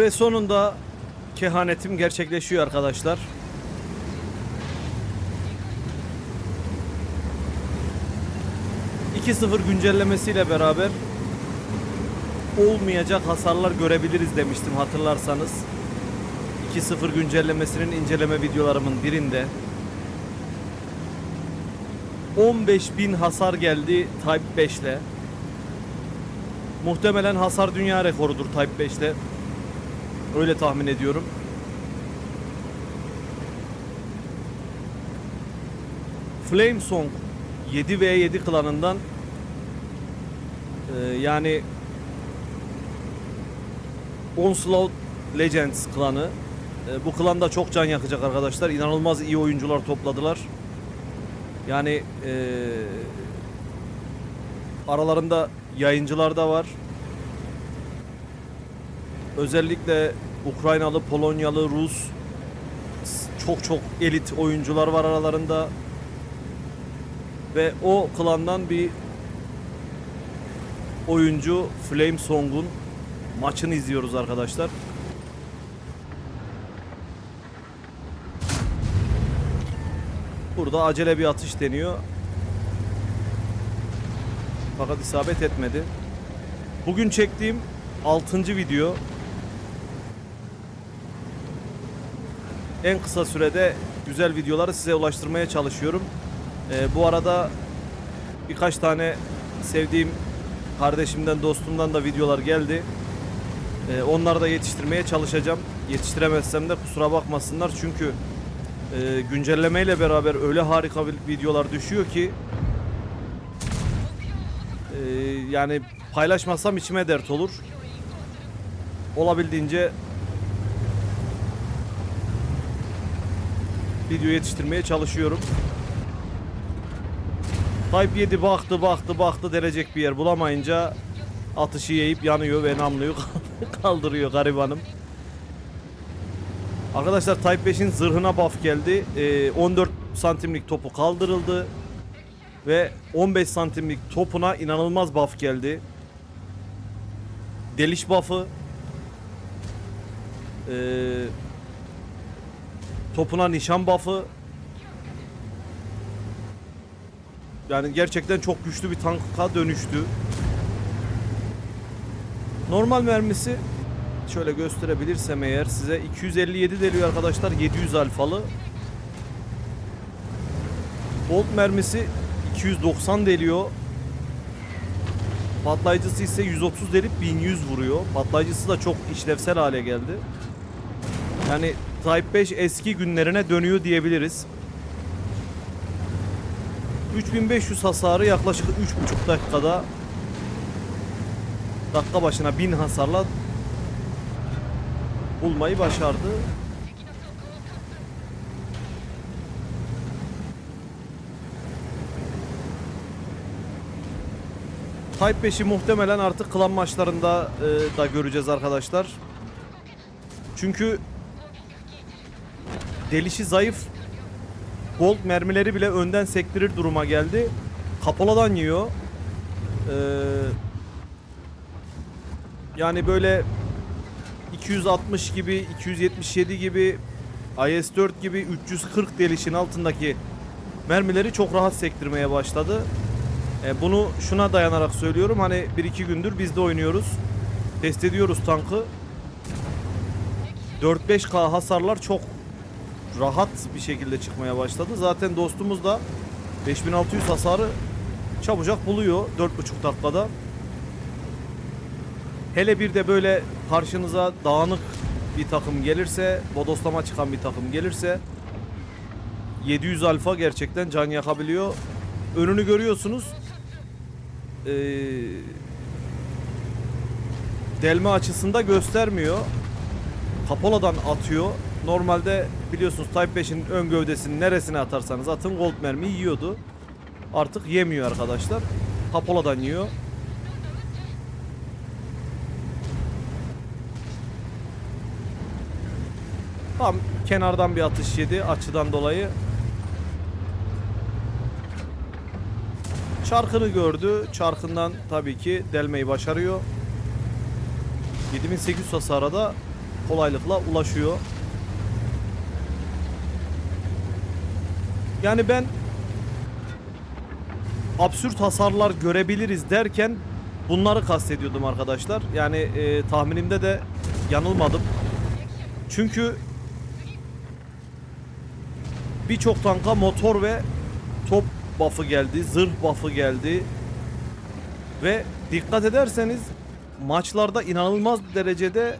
Ve sonunda kehanetim gerçekleşiyor arkadaşlar. ...2.0 güncellemesiyle beraber... ...olmayacak hasarlar görebiliriz demiştim hatırlarsanız. 2.0 güncellemesinin inceleme videolarımın birinde... 15.000 hasar geldi Type 5 ile. Muhtemelen hasar dünya rekorudur Type 5 ile. Öyle tahmin ediyorum. Flame Song 7v7 klanından e, yani Onslaught Legends klanı e, bu klan da çok can yakacak arkadaşlar. İnanılmaz iyi oyuncular topladılar. Yani e, aralarında yayıncılar da var. Özellikle Ukraynalı, Polonyalı, Rus çok çok elit oyuncular var aralarında. Ve o klandan bir oyuncu Flame Song'un maçını izliyoruz arkadaşlar. Burada acele bir atış deniyor. Fakat isabet etmedi. Bugün çektiğim 6. video. En kısa sürede güzel videoları size ulaştırmaya çalışıyorum. Ee, bu arada birkaç tane sevdiğim kardeşimden, dostumdan da videolar geldi. Ee, onları da yetiştirmeye çalışacağım. Yetiştiremezsem de kusura bakmasınlar çünkü e, güncellemeyle beraber öyle harika bir videolar düşüyor ki e, yani paylaşmasam içime dert olur. Olabildiğince video yetiştirmeye çalışıyorum. Type 7 baktı baktı baktı derecek bir yer bulamayınca atışı yiyip yanıyor ve namluyu kaldırıyor garibanım. Arkadaşlar Type 5'in zırhına buff geldi. Ee, 14 santimlik topu kaldırıldı. Ve 15 santimlik topuna inanılmaz buff geldi. Deliş buff'ı. Ee, topuna nişan buff'ı. Yani gerçekten çok güçlü bir tanka dönüştü. Normal mermisi şöyle gösterebilirsem eğer size 257 deliyor arkadaşlar 700 alfalı. Bolt mermisi 290 deliyor. Patlayıcısı ise 130 delip 1100 vuruyor. Patlayıcısı da çok işlevsel hale geldi. Yani Type 5 eski günlerine dönüyor diyebiliriz. 3500 hasarı yaklaşık 3,5 dakikada dakika başına 1000 hasarla bulmayı başardı. Type 5'i muhtemelen artık klan maçlarında e, da göreceğiz arkadaşlar. Çünkü delişi zayıf Bolt mermileri bile önden sektirir duruma geldi. Kapoladan yiyor. Ee, yani böyle 260 gibi, 277 gibi, IS-4 gibi 340 delişin altındaki mermileri çok rahat sektirmeye başladı. E, bunu şuna dayanarak söylüyorum. Hani 1-2 gündür biz de oynuyoruz. Test ediyoruz tankı. 4-5K hasarlar çok rahat bir şekilde çıkmaya başladı. Zaten dostumuz da 5600 hasarı çabucak buluyor 4,5 dakikada. Hele bir de böyle karşınıza dağınık bir takım gelirse, bodoslama çıkan bir takım gelirse 700 alfa gerçekten can yakabiliyor. Önünü görüyorsunuz. Ee, delme açısında göstermiyor. Kapoladan atıyor. Normalde biliyorsunuz Type 5'in ön gövdesinin neresine atarsanız atın gold mermi yiyordu. Artık yemiyor arkadaşlar. Kapoladan yiyor. Tam kenardan bir atış yedi açıdan dolayı. Çarkını gördü. Çarkından tabii ki delmeyi başarıyor. 7800 hasara da kolaylıkla ulaşıyor. Yani ben absürt hasarlar görebiliriz derken bunları kastediyordum arkadaşlar. Yani e, tahminimde de yanılmadım. Çünkü birçok tanka motor ve top buff'ı geldi, zırh buff'ı geldi. Ve dikkat ederseniz maçlarda inanılmaz derecede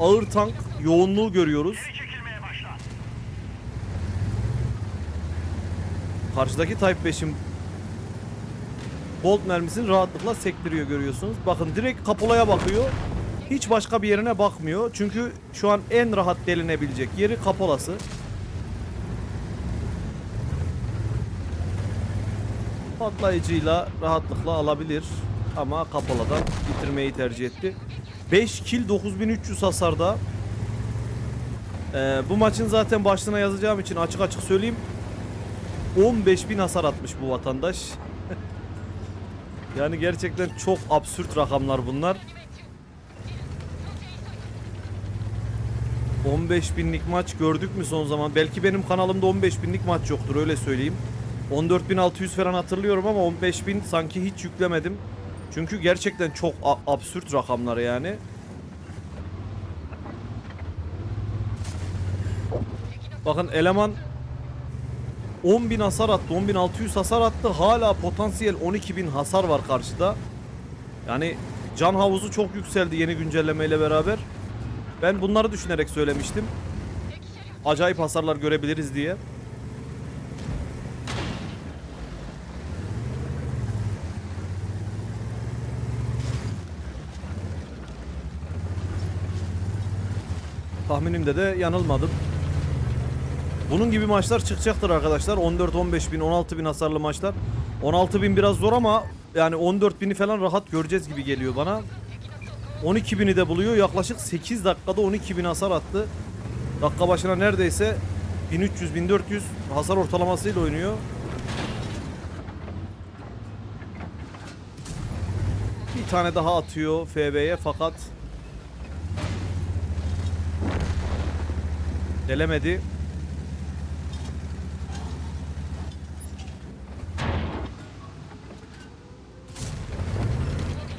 ağır tank yoğunluğu görüyoruz. Karşıdaki Type 5'in Bolt mermisini rahatlıkla sektiriyor görüyorsunuz. Bakın direkt kapulaya bakıyor. Hiç başka bir yerine bakmıyor. Çünkü şu an en rahat delinebilecek yeri kapolası. Patlayıcıyla rahatlıkla alabilir. Ama kapoladan bitirmeyi tercih etti. 5 kill 9300 hasarda. Ee, bu maçın zaten başlığına yazacağım için açık açık söyleyeyim. 15.000 hasar atmış bu vatandaş. yani gerçekten çok absürt rakamlar bunlar. 15 binlik maç gördük mü son zaman? Belki benim kanalımda 15 binlik maç yoktur öyle söyleyeyim. 14.600 falan hatırlıyorum ama 15.000 sanki hiç yüklemedim. Çünkü gerçekten çok absürt rakamlar yani. Bakın eleman 10.000 hasar attı. 10.600 hasar attı. Hala potansiyel 12.000 hasar var karşıda. Yani can havuzu çok yükseldi yeni güncellemeyle beraber. Ben bunları düşünerek söylemiştim. Acayip hasarlar görebiliriz diye. Tahminimde de yanılmadım. Bunun gibi maçlar çıkacaktır arkadaşlar. 14-15 bin, 16 bin hasarlı maçlar. 16 bin biraz zor ama yani 14 bini falan rahat göreceğiz gibi geliyor bana. 12 bini de buluyor. Yaklaşık 8 dakikada 12 bin hasar attı. Dakika başına neredeyse 1300-1400 hasar ortalamasıyla oynuyor. Bir tane daha atıyor FB'ye fakat delemedi.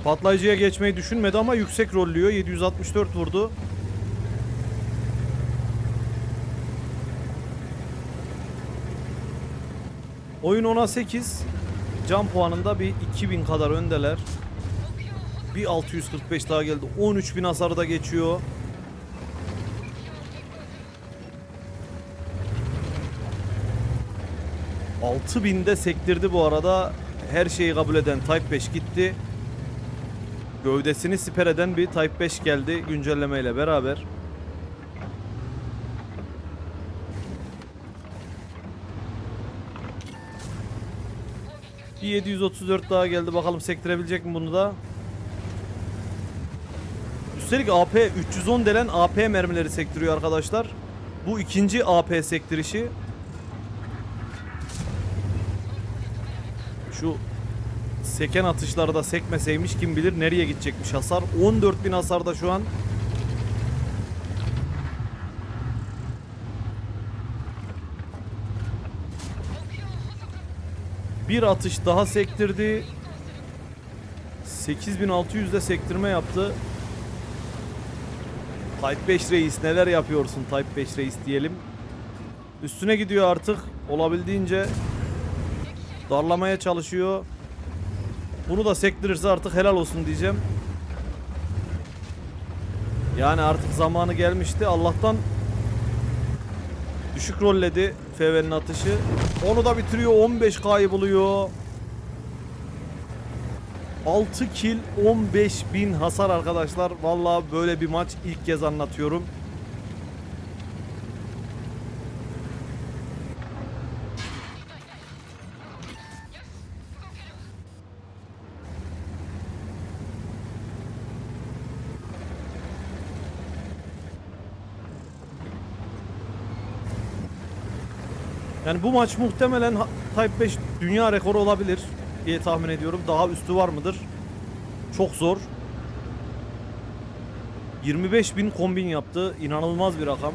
Patlayıcıya geçmeyi düşünmedi ama yüksek rollüyor. 764 vurdu. Oyun 10'a 8. Can puanında bir 2000 kadar öndeler. Bir 645 daha geldi. 13000 hasarı da geçiyor. Altı binde sektirdi bu arada. Her şeyi kabul eden Type 5 gitti. Gövdesini siper eden bir Type 5 geldi güncellemeyle beraber. Bir 734 daha geldi. Bakalım sektirebilecek mi bunu da? Üstelik AP 310 delen AP mermileri sektiriyor arkadaşlar. Bu ikinci AP sektirişi. Şu seken atışlarda sekmeseymiş kim bilir nereye gidecekmiş hasar. 14.000 hasarda şu an. Bir atış daha sektirdi. 8600 de sektirme yaptı. Type 5 reis neler yapıyorsun Type 5 reis diyelim. Üstüne gidiyor artık. Olabildiğince darlamaya çalışıyor. Bunu da sektirirse artık helal olsun diyeceğim. Yani artık zamanı gelmişti. Allah'tan düşük rolledi FV'nin atışı. Onu da bitiriyor. 15K'yı buluyor. 6 kill 15 bin hasar arkadaşlar. Vallahi böyle bir maç ilk kez anlatıyorum. Yani bu maç muhtemelen Type 5 dünya rekoru olabilir diye tahmin ediyorum. Daha üstü var mıdır? Çok zor. 25 bin kombin yaptı. İnanılmaz bir rakam.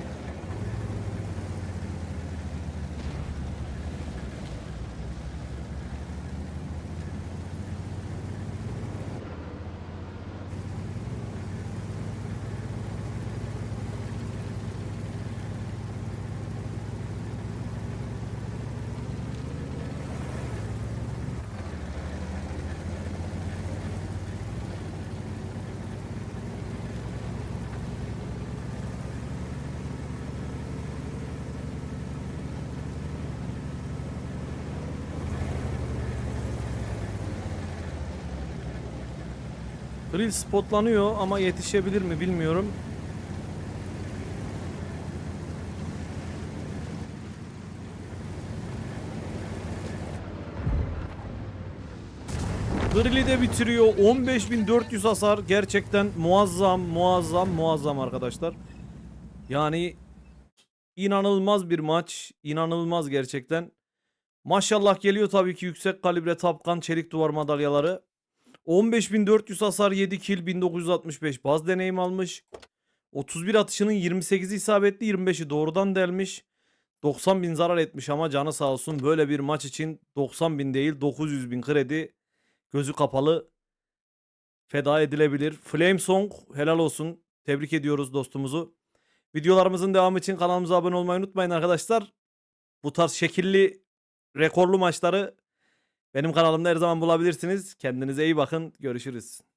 Grill spotlanıyor ama yetişebilir mi bilmiyorum. Grill'i de bitiriyor. 15.400 hasar. Gerçekten muazzam, muazzam, muazzam arkadaşlar. Yani inanılmaz bir maç. İnanılmaz gerçekten. Maşallah geliyor tabii ki yüksek kalibre tapkan çelik duvar madalyaları. 15.400 hasar 7 kill 1965 baz deneyim almış. 31 atışının 28'i isabetli 25'i doğrudan delmiş. 90 bin zarar etmiş ama canı sağ olsun böyle bir maç için 90 bin değil 900 bin kredi gözü kapalı feda edilebilir. Flame Song helal olsun. Tebrik ediyoruz dostumuzu. Videolarımızın devamı için kanalımıza abone olmayı unutmayın arkadaşlar. Bu tarz şekilli rekorlu maçları benim kanalımda her zaman bulabilirsiniz. Kendinize iyi bakın. Görüşürüz.